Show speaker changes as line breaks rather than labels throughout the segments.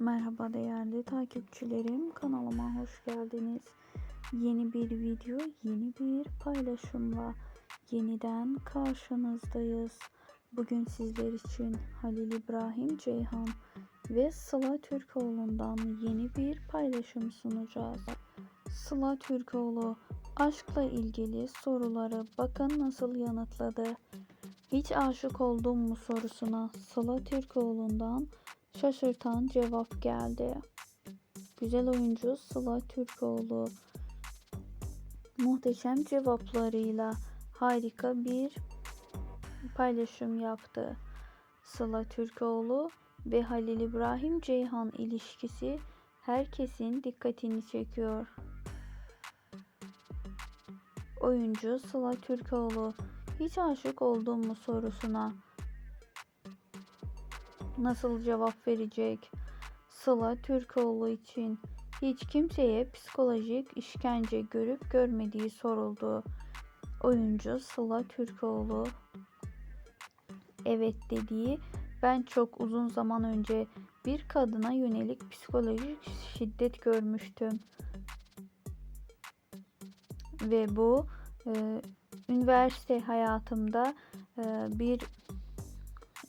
Merhaba değerli takipçilerim. Kanalıma hoş geldiniz. Yeni bir video, yeni bir paylaşımla yeniden karşınızdayız. Bugün sizler için Halil İbrahim Ceyhan ve Sıla Türkoğlu'ndan yeni bir paylaşım sunacağız. Sıla Türkoğlu aşkla ilgili soruları bakın nasıl yanıtladı. Hiç aşık oldun mu sorusuna Sıla Türkoğlu'ndan şaşırtan cevap geldi. Güzel oyuncu Sıla Türkoğlu muhteşem cevaplarıyla harika bir paylaşım yaptı. Sıla Türkoğlu ve Halil İbrahim Ceyhan ilişkisi herkesin dikkatini çekiyor. Oyuncu Sıla Türkoğlu hiç aşık oldun mu sorusuna nasıl cevap verecek? Sıla Türkoğlu için hiç kimseye psikolojik işkence görüp görmediği soruldu. Oyuncu Sıla Türkoğlu evet dediği ben çok uzun zaman önce bir kadına yönelik psikolojik şiddet görmüştüm. Ve bu e, üniversite hayatımda e, bir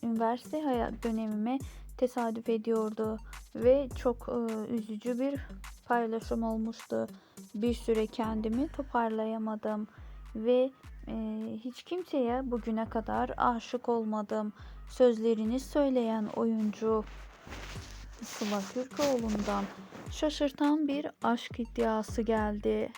üniversite hayat dönemime tesadüf ediyordu ve çok üzücü bir paylaşım olmuştu. Bir süre kendimi toparlayamadım ve hiç kimseye bugüne kadar aşık olmadım. Sözlerini söyleyen oyuncu Sıla Türkoğlu'ndan şaşırtan bir aşk iddiası geldi.